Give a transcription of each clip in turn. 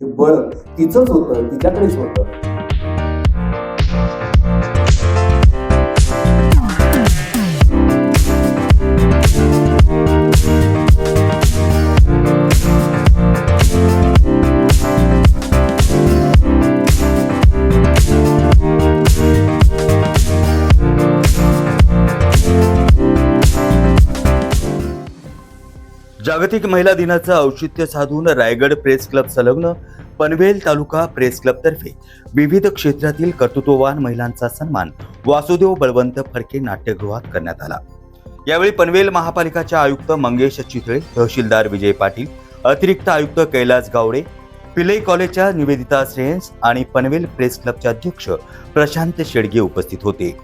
हे बळ तिचंच होतं तिच्याकडेच होतं. जागतिक महिला दिनाचं औचित्य साधून रायगड प्रेस क्लब संलग्न पनवेल तालुका प्रेस क्लबतर्फे विविध क्षेत्रातील कर्तृत्ववान महिलांचा सन्मान वासुदेव बळवंत फडके नाट्यगृहात करण्यात आला. यावेळी पनवेल महापालिकाच्या आयुक्त मंगेश चितळे तहसीलदार विजय पाटील अतिरिक्त आयुक्त कैलास गावडे पिलई कॉलेजच्या निवेदिता श्रेयन्स आणि पनवेल प्रेस क्लबचे अध्यक्ष प्रशांत शेडगे उपस्थित होते.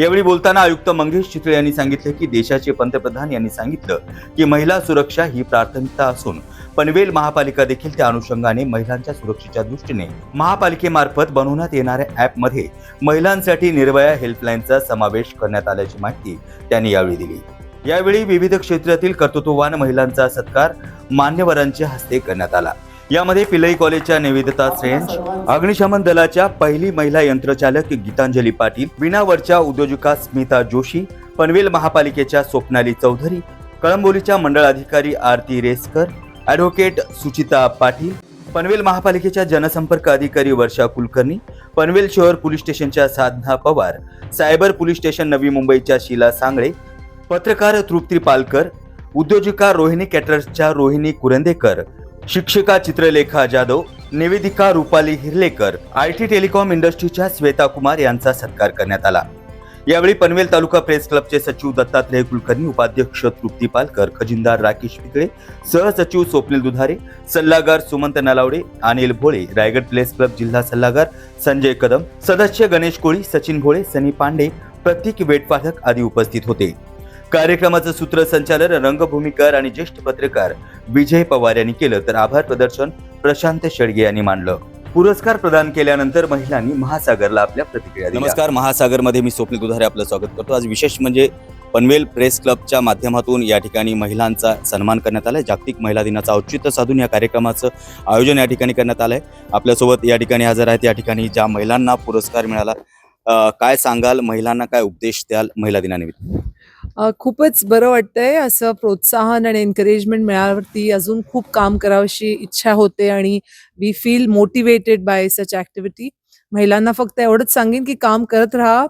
यावेळी बोलताना आयुक्त मंगेश चितळे यांनी सांगितले की देशाचे पंतप्रधान यांनी सांगितलं की महिला सुरक्षा ही प्राथमिकता असून पनवेल महापालिका देखील त्या अनुषंगाने महिलांच्या सुरक्षेच्या दृष्टीने महापालिकेमार्फत बनवण्यात येणाऱ्या ॲपमध्ये महिलांसाठी निर्भया हेल्पलाईनचा समावेश करण्यात आल्याची माहिती त्यांनी यावेळी दिली. यावेळी विविध क्षेत्रातील कर्तृत्ववान महिलांचा सत्कार मान्यवरांच्या हस्ते करण्यात आला. यामध्ये पिलई कॉलेजच्या निवेदिता श्रेयंश अग्निशमन दलाच्या पहिली महिला यंत्रचालक गीतांजली पाटील विणावरच्या उद्योजिका स्मिता जोशी पनवेल महापालिकेच्या स्वप्नाली चौधरी कळंबोलीच्या मंडळ अधिकारी आरती रेसकर ॲडव्होकेट सुचिता पाटील पनवेल महापालिकेच्या जनसंपर्क अधिकारी वर्षा कुलकर्णी पनवेल शहर पोलीस स्टेशनच्या Sadhana Pawar cyber police station Navi मुंबईच्या शीला सांगळे पत्रकार तृप्ती पालकर उद्योजिका रोहिणी कॅटरर्सच्या रोहिणी कुरंदेकर शिक्षिका चित्रलेखा जाधव निवेदिका Rupali Hirlekar I T telecom इंडस्ट्रीच्या श्वेता कुमार यांचा सत्कार करण्यात आला. यावेळी पनवेल तालुका प्रेस क्लबचे सचिव दत्तात्रय कुलकर्णी उपाध्यक्ष तृप्ती पालकर खजिनदार राकेश पिकळे सहसचिव स्वप्नील दुधारे सल्लागार सुमंत नलावडे अनिल भोळे रायगड प्रेस क्लब जिल्हा सल्लागार संजय कदम सदस्य गणेश कोळी सचिन भोळे सनी पांडे प्रतीक वेटपाठक आदी उपस्थित होते. कार्यक्रमाचं सूत्रसंचालन रंगभूमीकार आणि ज्येष्ठ पत्रकार विजय पवार यांनी केलं तर आभार प्रदर्शन प्रशांत शेडगे यांनी मांडलं. पुरस्कार प्रदान केल्यानंतर महिलांनी महासागरला आपल्या प्रतिक्रिया नमस्कार महासागरमध्ये मी स्वप्न दुधारे आपलं स्वागत करतो. आज विशेष म्हणजे पनवेल प्रेस क्लबच्या माध्यमातून या ठिकाणी महिलांचा सन्मान करण्यात आलाय. जागतिक महिला दिनाचं औचित्य साधून या कार्यक्रमाचं आयोजन या ठिकाणी करण्यात आलंय. आपल्यासोबत या ठिकाणी हजर आहेत या ठिकाणी ज्या महिलांना पुरस्कार मिळाला काय सांगाल? महिलांना काय उपदेश द्याल महिला दिनानिमित्त? खूपच बरं वाटतंय असं प्रोत्साहन आणि एन्करेजमेंट मिळाल्यावरती अजून खूप काम करावशी इच्छा होते आणि we feel motivated by such activity महिलांना फक्त एवढंच सांगेन की काम करत राहा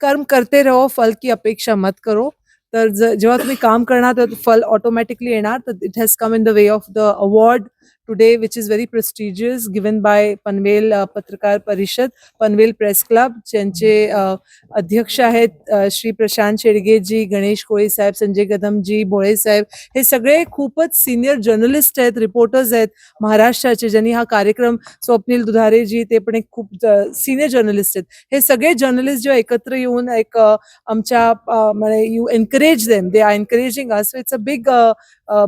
कर्म करते रहो फल की अपेक्षा मत करो. तर जेव्हा तुम्ही काम करणार तर फल ऑटोमॅटिकली येणार. तर it has come in the way of the award today which is very prestigious given by Panvel uh, पत्रकार परिषद पनवेल प्रेस क्लब ज्यांचे अ, अध्यक्ष आहेत अ, श्री प्रशांत शेडगेजी गणेश कोळी साहेब संजय कदमजी भोळे साहेब हे सगळे खूपच सिनियर जर्नलिस्ट आहेत रिपोर्टर्स आहेत महाराष्ट्राचे ज्यांनी हा कार्यक्रम स्वप्नील दुधारेजी ते पण एक खूप सिनियर जर्नलिस्ट आहेत. हे सगळे जर्नलिस्ट जेव्हा एकत्र येऊन एक अ, आमच्या अ, म्हणजे you encourage them they are encouraging us it's a big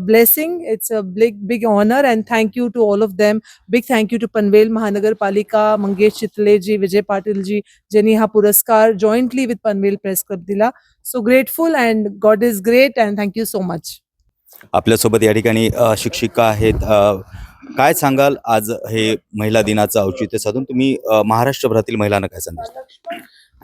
blessing it's a big big honour and thank you to all of them big thank you to Panvel महानगरपालिका मंगेश चितलेजी विजय पाटीलजी ज्यांनी हा पुरस्कार jointly with Panvel press club दिला so grateful and God is great and thank you so much आपल्यासोबत या ठिकाणी शिक्षिका आहेत. काय सांगाल? आज हे महिला दिनाचं औचित्य साधून तुम्ही महाराष्ट्रभरातील महिलांना काय संदेश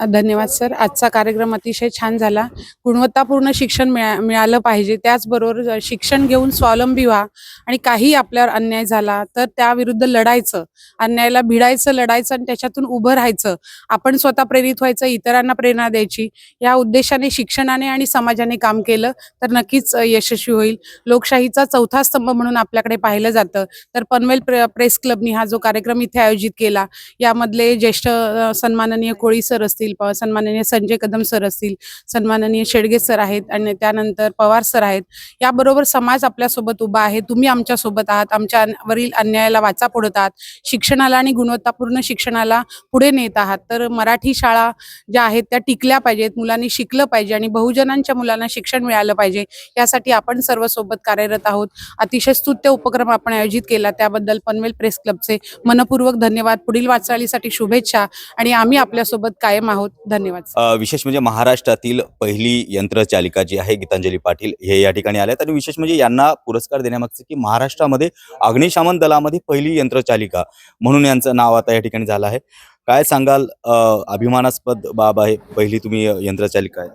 धन्यवाद सर. आजचा कार्यक्रम अतिशय छान झाला. गुणवत्तापूर्ण शिक्षण मिळा मिळालं पाहिजे. त्याचबरोबर शिक्षण घेऊन स्वावलंबी व्हा आणि काही आपल्यावर अन्याय झाला तर त्याविरुद्ध लढायचं. अन्यायाला भिडायचं लढायचं आणि त्याच्यातून उभं राहायचं. आपण स्वतः प्रेरित व्हायचं इतरांना प्रेरणा द्यायची. या उद्देशाने शिक्षणाने आणि समाजाने काम केलं तर नक्कीच यशस्वी होईल. लोकशाहीचा चौथा स्तंभ म्हणून आपल्याकडे पाहिलं जातं. तर पनवेल प्रे प्रेस क्लबनी हा जो कार्यक्रम इथे आयोजित केला यामधले ज्येष्ठ सन्माननीय कोळी सर असतील असतील सन्माननीय संजय कदम सर असतील सन्माननीय शेडगे सर आहेत आणि त्यानंतर पवार सर आहेत. याबरोबर समाज आपल्यासोबत उभा आहे तुम्ही आमच्यासोबत आहात आमच्या वरील अन्यायाला वाचा फोडत आहात शिक्षणाला आणि गुणवत्तापूर्ण शिक्षणाला पुढे नेत आहात. तर मराठी शाळा ज्या आहेत त्या टिकल्या पाहिजेत मुलांनी शिकलं पाहिजे आणि बहुजनांच्या मुलांना शिक्षण मिळालं पाहिजे यासाठी आपण सर्व सोबत कार्यरत आहोत. अतिशय स्तुत्य उपक्रम आपण आयोजित केला त्याबद्दल पनवेल प्रेस क्लबचे मनपूर्वक धन्यवाद. पुढील वाटचालीसाठी शुभेच्छा आणि आम्ही आपल्यासोबत कायम आहोत. आहोत. धन्यवाद अ, विशेष म्हणजे महाराष्ट्रातील पहिली यंत्रचालिका जी आहे गीतांजली पाटील हे या ठिकाणी आल्या आणि विशेष म्हणजे यांना पुरस्कार देण्यामागचं की महाराष्ट्रामध्ये अग्निशमन दलामध्ये पहिली यंत्रचालिका म्हणून यांचं नाव आता या ठिकाणी झालं आहे. काय सांगाल? अ, अभिमानास्पद बाब आहे पहिली तुम्ही यंत्रचालिका आहे.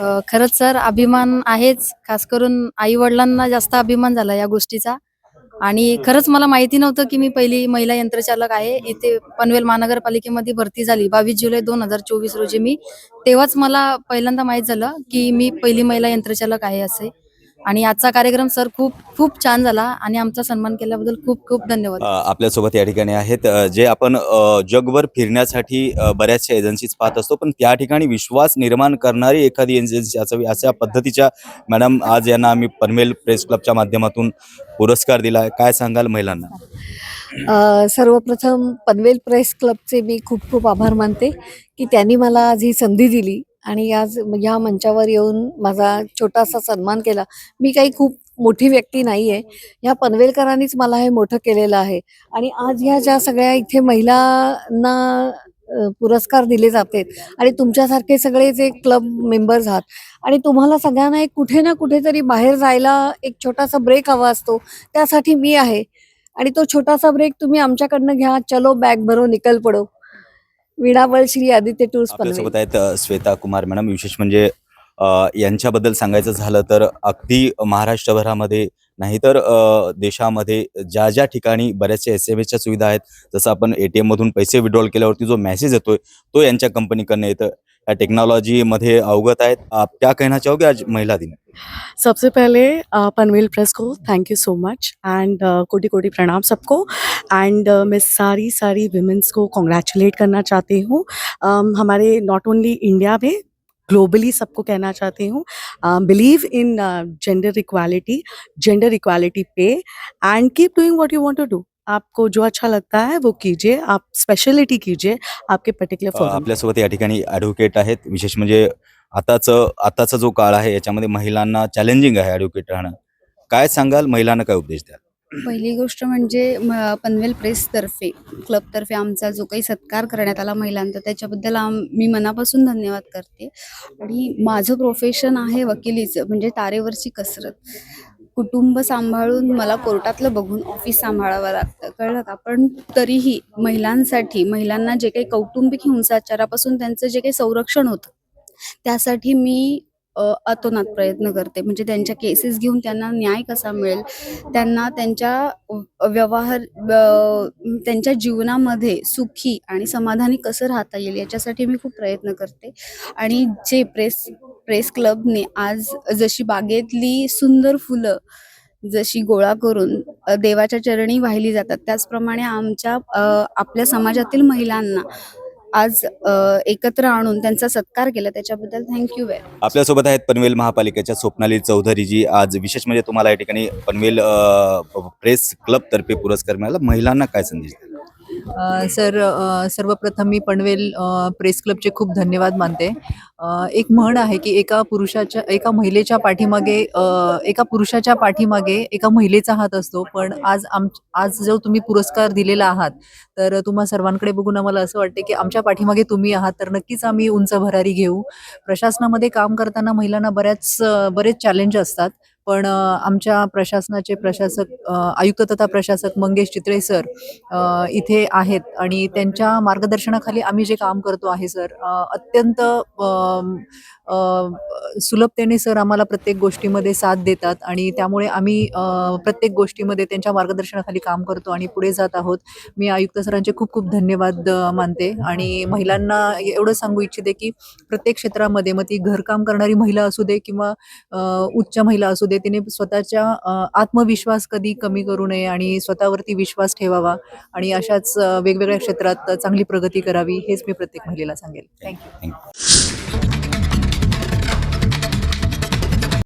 अ, खरंच सर अभिमान आहेच. खास करून आई वडिलांना जास्त अभिमान झाला या गोष्टीचा. आणि खरंच मला माहिती नव्हतं की मी पहिली महिला यंत्रचालक आहे. इथे पनवेल महानगरपालिकेमध्ये भरती झाली. बावीस जुलै दोन हजार चोवीस रोजी मी तेव्हाच मला पहिल्यांदा माहीत झालं की मी पहिली महिला यंत्रचालक आहे असे. आणि आजचा कार्यक्रम सर खूप खूप छान झाला आणि आमचा सन्मान केल्याबद्दल खूप खूप धन्यवाद. आपल्यासोबत या ठिकाणी आहेत. जे आपण जगभर फिरण्यासाठी बऱ्याचशा एजन्सीज पाहत असतो पण त्या ठिकाणी विश्वास निर्माण करणारी एखादी एजन्सी असावी अशा पद्धतीच्या मॅडम आज यांना आम्ही पनवेल प्रेस क्लबच्या माध्यमातून पुरस्कार दिला काय सांगाल महिलांना? सर्वप्रथम पनवेल प्रेस क्लबचे मी खूप खूप आभार मानते की त्यांनी मला आज ही संधी दिली. आणि आज ह्या मंचावर येऊन माझा छोटासा सन्मान केला. मी काही खूप मोठी व्यक्ती नाही आहे ह्या पनवेलकरांनीच मला हे मोठं केलेलं आहे. आणि आज ह्या ज्या सगळ्या इथे महिलांना पुरस्कार दिले जातात आणि तुमच्यासारखे सगळे जे क्लब मेंबर्स आहात आणि तुम्हाला सगळ्यांना एक कुठे ना कुठेतरी बाहेर जायला एक छोटासा ब्रेक हवा असतो त्यासाठी मी आहे. आणि तो छोटासा ब्रेक तुम्ही आमच्याकडनं घ्या. चलो बॅग भरो निकल पडो. विणावळ श्री आदित्य टूर्स आपल्यासोबत आहेत अ, श्वेता कुमार मॅडम. विशेष म्हणजे अ, यांच्याबद्दल सांगायचं झालं तर अगदी महाराष्ट्रभरामध्ये नाहीतर अ, देशामध्ये ज्या ज्या ठिकाणी बऱ्याचशा एस एम एसच्या सुविधा आहेत जसं आपण ए टी एममधून पैसे विड्रॉल केल्यावरती जो मेसेज येतोय तो यांच्या कंपनीकडनं येतं या टेक्नॉलॉजीमध्ये अवगत आहेत, आप क्या कहना चाहोगे आज महिला दिन? सबसे पहले पनवेल प्रेस को thank you so much and कोटि कोटि प्रणाम सबको एंड मैं सारी सारी विमेंस को कॉन्ग्रेचुलेट करना चाहती हूँ। हमारे नॉट ओनली इंडिया में ग्लोबली सबको कहना चाहती हूँ। Believe in gender equality gender equality pay and keep doing what you want to do आपको जो अच्छा लगता है वो कीजिए आप स्पेशलिटी कीजिए आपके अ, फॉर्म आपल्यासोबत या ठिकाणी ॲडव्होकेट आहेत. विशेष म्हणजे आताचं आताचा जो काळ आहे याच्यामध्ये महिलांना चॅलेंजिंग आहे ॲडव्होकेट राहणं. काय सांगाल? महिलांना काय उपदेश द्याल? पहिली गोष्ट म्हणजे म- पनवेल प्रेसतर्फे क्लबतर्फे आमचा जो काही सत्कार करण्यात आला महिलांचा त्याच्याबद्दल आम मी मनापासून धन्यवाद करते. आणि माझं प्रोफेशन आहे वकिलीचं म्हणजे तारेवरची कसरत. कुटुंब सांभाळून मला कोर्टातलं बघून ऑफिस सांभाळावं लागतं. कळलं का? पण तरीही महिलांसाठी महिलांना जे काही कौटुंबिक हिंसाचारापासून त्यांचं जे काही संरक्षण होतं त्यासाठी मी अतोनात प्रयत्न करते. म्हणजे त्यांच्या केसेस घेऊन त्यांना न्याय कसा मिळेल त्यांना त्यांच्या व्यवहार त्यांच्या जीवनामध्ये सुखी आणि समाधानी कसं राहता येईल याच्यासाठी मी खूप प्रयत्न करते. आणि जे प्रेस प्रेस क्लबने आज जशी बागेतली सुंदर फुलं जशी गोळा करून देवाच्या चरणी वाहिली जातात त्याचप्रमाणे आमच्या आपल्या समाजातील महिलांना आज एकत्र आणून त्यांचा सत्कार केला. त्याच्याबद्दल थँक्यू व्हेरी आपल्यासोबत आहेत पनवेल महापालिकेच्या स्वप्नाली चौधरी जी आज विशेष म्हणजे तुम्हाला या ठिकाणी पनवेल प्रेस क्लब तर्फे पुरस्कार मिळाला. महिलांना काय संदेश सर सर्वप्रथम मी पनवेल प्रेस क्लबचे खूप धन्यवाद मानते. एक म्हण आहे की एका पुरुषाच्या एका महिलेच्या पाठीमागे एका पुरुषाच्या पाठीमागे एका महिलेचा हात असतो पण आज आम आज जो तुम्ही पुरस्कार दिलेला आहात तर तुम्हा सर्वांकडे बघून आम्हाला असं वाटते की आमच्या पाठीमागे तुम्ही आहात तर नक्कीच आम्ही उंच भरारी घेऊ. प्रशासनामध्ये काम करताना महिलांना बऱ्याच बरेच चॅलेंज असतात. पण आमच्या प्रशासनाचे प्रशासक आयुक्त तथा प्रशासक मंगेश चित्रे सर इथे आहेत आणि त्यांच्या मार्गदर्शनाखाली आम्ही जे काम करतो आहे सर अत्यंत सुलभतेने सर आम्हाला प्रत्येक गोष्टीमध्ये साथ देतात आणि त्यामुळे आम्ही प्रत्येक गोष्टीमध्ये त्यांच्या मार्गदर्शनाखाली काम करतो आणि पुढे जात आहोत. मी आयुक्त सरांचे खूप खूप धन्यवाद मानते आणि महिलांना एवढं सांगू इच्छिते की प्रत्येक क्षेत्रामध्ये मग ती घरकाम करणारी महिला असू दे किंवा उच्च महिला असू दे तिने स्वतःच्या आत्मविश्वास कधी कमी करू नये आणि स्वतःवरती विश्वास ठेवावा आणि अशाच वेगवेगळ्या क्षेत्रात चांगली प्रगती करावी हेच मी प्रत्येक महिलेला सांगेल. थँक्यू